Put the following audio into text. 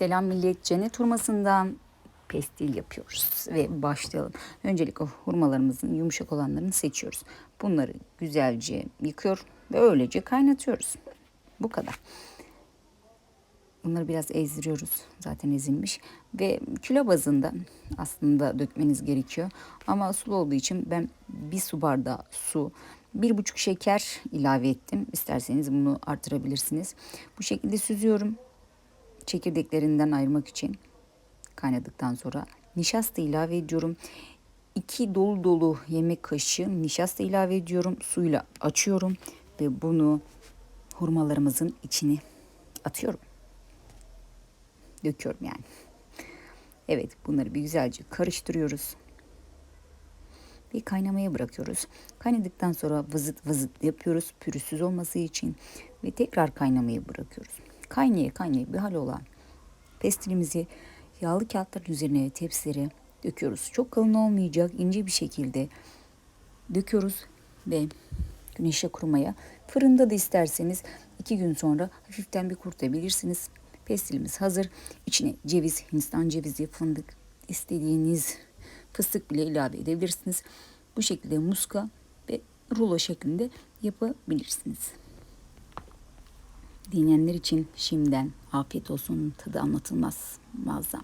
Selam millet cennet hurmasından pestil yapıyoruz ve başlayalım. Öncelikle hurmalarımızın yumuşak olanlarını seçiyoruz. Bunları güzelce yıkıyor ve öylece kaynatıyoruz. Bu kadar. Bunları biraz ezdiriyoruz. Zaten ezilmiş. Ve kilo bazında aslında dökmeniz gerekiyor. Ama sulu olduğu için ben bir su bardağı su, bir buçuk şeker ilave ettim. İsterseniz bunu artırabilirsiniz. Bu şekilde süzüyorum. Çekirdeklerinden ayırmak için kaynadıktan sonra nişasta ilave ediyorum. 2 dolu dolu yemek kaşığı nişasta ilave ediyorum. Suyla açıyorum ve bunu hurmalarımızın içine atıyorum. Döküyorum yani. Evet bunları bir güzelce karıştırıyoruz. Ve kaynamaya bırakıyoruz. Kaynadıktan sonra vızıt vızıt yapıyoruz pürüzsüz olması için ve tekrar kaynamaya bırakıyoruz. Kaynaya kaynaya bir hal olan pestilimizi yağlı kağıtların üzerine tepsilere döküyoruz. Çok kalın olmayacak ince bir şekilde döküyoruz ve güneşe kurumaya fırında da isterseniz iki gün sonra hafiften bir kurutabilirsiniz. Pestilimiz hazır. İçine ceviz, hindistan cevizi, fındık istediğiniz fıstık bile ilave edebilirsiniz. Bu şekilde muska ve rulo şeklinde yapabilirsiniz. Dinleyenler için şimdiden afiyet olsun tadı anlatılmaz muazzam.